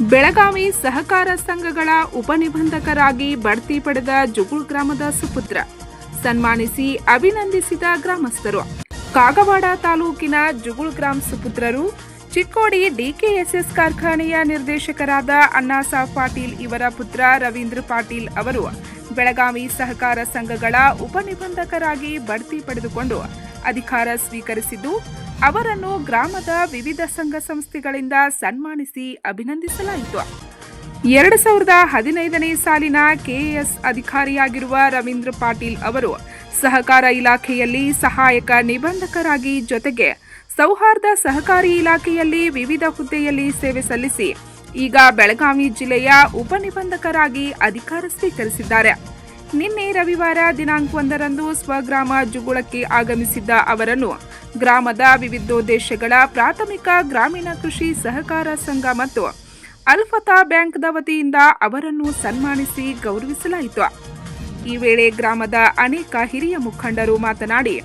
ಬೆಳಗಾವಿ ಸಹಕಾರ ಸಂಘಗಳ ಉಪನಿಬಂಧಕರಾಗಿ ಬಡ್ತಿ ಪಡೆದ ಜುಗುಳ್ ಗ್ರಾಮದ ಸುಪುತ್ರ. ಸನ್ಮಾನಿಸಿ ಅಭಿನಂದಿಸಿದ ಗ್ರಾಮಸ್ಥರು. ಕಾಗವಾಡ ತಾಲೂಕಿನ ಜುಗುಳ್ ಗ್ರಾಮ ಸುಪುತ್ರರು, ಚಿಕ್ಕೋಡಿ ಡಿಕೆಎಸ್ಎಸ್ ಕಾರ್ಖಾನೆಯ ನಿರ್ದೇಶಕರಾದ ಅಣ್ಣಾಸಾಬ್ ಪಾಟೀಲ್ ಇವರ ಪುತ್ರ ರವೀಂದ್ರ ಪಾಟೀಲ್ ಅವರು ಬೆಳಗಾವಿ ಸಹಕಾರ ಸಂಘಗಳ ಉಪನಿಬಂಧಕರಾಗಿ ಬಡ್ತಿ ಪಡೆದುಕೊಂಡು ಅಧಿಕಾರ ಸ್ವೀಕರಿಸಿದ್ದು ಅವರನ್ನು ಗ್ರಾಮದ ವಿವಿಧ ಸಂಘ ಸಂಸ್ಥೆಗಳಿಂದ ಸನ್ಮಾನಿಸಿ ಅಭಿನಂದಿಸಲಾಯಿತು. ಎರಡು ಸಾವಿರದ ಹದಿನೈದನೇ ಸಾಲಿನ ಕೆಎಎಸ್ ಅಧಿಕಾರಿಯಾಗಿರುವ ರವೀಂದ್ರ ಪಾಟೀಲ್ ಅವರು ಸಹಕಾರ ಇಲಾಖೆಯಲ್ಲಿ ಸಹಾಯಕ ನಿಬಂಧಕರಾಗಿ ಜೊತೆಗೆ ಸೌಹಾರ್ದ ಸಹಕಾರಿ ಇಲಾಖೆಯಲ್ಲಿ ವಿವಿಧ ಹುದ್ದೆಯಲ್ಲಿ ಸೇವೆ ಸಲ್ಲಿಸಿ, ಈಗ ಬೆಳಗಾವಿ ಜಿಲ್ಲೆಯ ಉಪನಿಬಂಧಕರಾಗಿ ಅಧಿಕಾರ ಸ್ವೀಕರಿಸಿದ್ದಾರೆ. ನಿನ್ನೆ ರವಿವಾರ ದಿನಾಂಕ ಒಂದರಂದು ಸ್ವಗ್ರಾಮ ಜುಗುಳಕ್ಕೆ ಆಗಮಿಸಿದ್ದ ಅವರನ್ನು ಗ್ರಾಮದ ವಿವಿಧೋದ್ದೇಶಗಳ ಪ್ರಾಥಮಿಕ ಗ್ರಾಮೀಣ ಕೃಷಿ ಸಹಕಾರ ಸಂಘ ಮತ್ತು ಅಲ್ಫತಾ ಬ್ಯಾಂಕ್ದ ವತಿಯಿಂದ ಅವರನ್ನು ಸನ್ಮಾನಿಸಿ ಗೌರವಿಸಲಾಯಿತು. ಈ ವೇಳೆ ಗ್ರಾಮದ ಅನೇಕ ಹಿರಿಯ ಮುಖಂಡರು ಮಾತನಾಡಿ,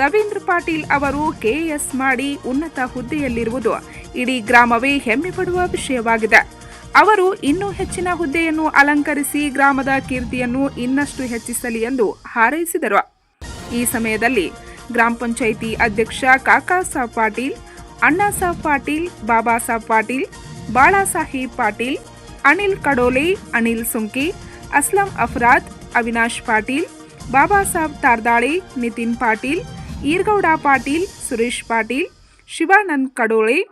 ರವೀಂದ್ರ ಪಾಟೀಲ್ ಅವರು ಕೆಎಎಸ್ ಮಾಡಿ ಉನ್ನತ ಹುದ್ದೆಯಲ್ಲಿರುವುದು ಇಡೀ ಗ್ರಾಮವೇ ಹೆಮ್ಮೆ ಪಡುವ ವಿಷಯವಾಗಿದೆ. ಅವರು ಇನ್ನೂ ಹೆಚ್ಚಿನ ಹುದ್ದೆಯನ್ನು ಅಲಂಕರಿಸಿ ಗ್ರಾಮದ ಕೀರ್ತಿಯನ್ನು ಇನ್ನಷ್ಟು ಹೆಚ್ಚಿಸಲಿ ಎಂದು ಹಾರೈಸಿದರು. ಈ ಸಮಯದಲ್ಲಿ ಗ್ರಾಮ ಪಂಚಾಯಿತಿ ಅಧ್ಯಕ್ಷ ಕಾಕಾ ಸಾಬ್ ಪಾಟೀಲ್, ಅಣ್ಣಾ ಅಣ್ಣಾಸಾಬ್ ಪಾಟೀಲ್, ಬಾಬಾ ಸಾಬ್ ಪಾಟೀಲ್ ಬಾಳಾಸಾಹೇಬ್ ಪಾಟೀಲ್, ಅನಿಲ್ ಕಡೋಲೆ, ಅನಿಲ್ ಸುಂಕಿ, ಅಸ್ಲಂ ಅಫ್ರಾದ್, ಅವಿನಾಶ್ ಪಾಟೀಲ್, ಬಾಬಾ ಸಾಹೇಬ್ ತಾರ್ದಾಳೆ, ನಿತಿನ್ ಪಾಟೀಲ್, ಈರ್ಗೌಡ ಪಾಟೀಲ್, ಸುರೇಶ್ ಪಾಟೀಲ್, ಶಿವಾನಂದ್ ಕಡೋಳೆ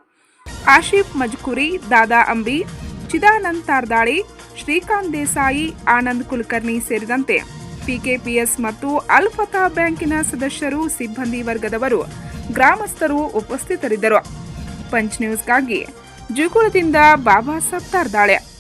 ಆಶಿಫ್ ಮಜ್ಕುರಿ, ದಾದಾ ಅಂಬಿ ಚಿದಾನಂದ್ ತಾರ್ದಾಳಿ, ಶ್ರೀಕಾಂತ್ ದೇಸಾಯಿ, ಆನಂದ್ ಕುಲಕರ್ಣಿ ಸೇರಿದಂತೆ ಪಿಕೆಪಿಎಸ್ ಮತ್ತು ಅಲ್ಫತಾ ಬ್ಯಾಂಕಿನ ಸದಸ್ಯರು, ಸಿಬ್ಬಂದಿ ವರ್ಗದವರು, ಗ್ರಾಮಸ್ಥರು ಉಪಸ್ಥಿತರಿದ್ದರು. ಪಂಚ್ ನ್ಯೂಸ್ಗಾಗಿ ಜುಗುಳದಿಂದ ಬಾಬಾ ಸಾಬ್ ತಾರ್ದಾಳೆ.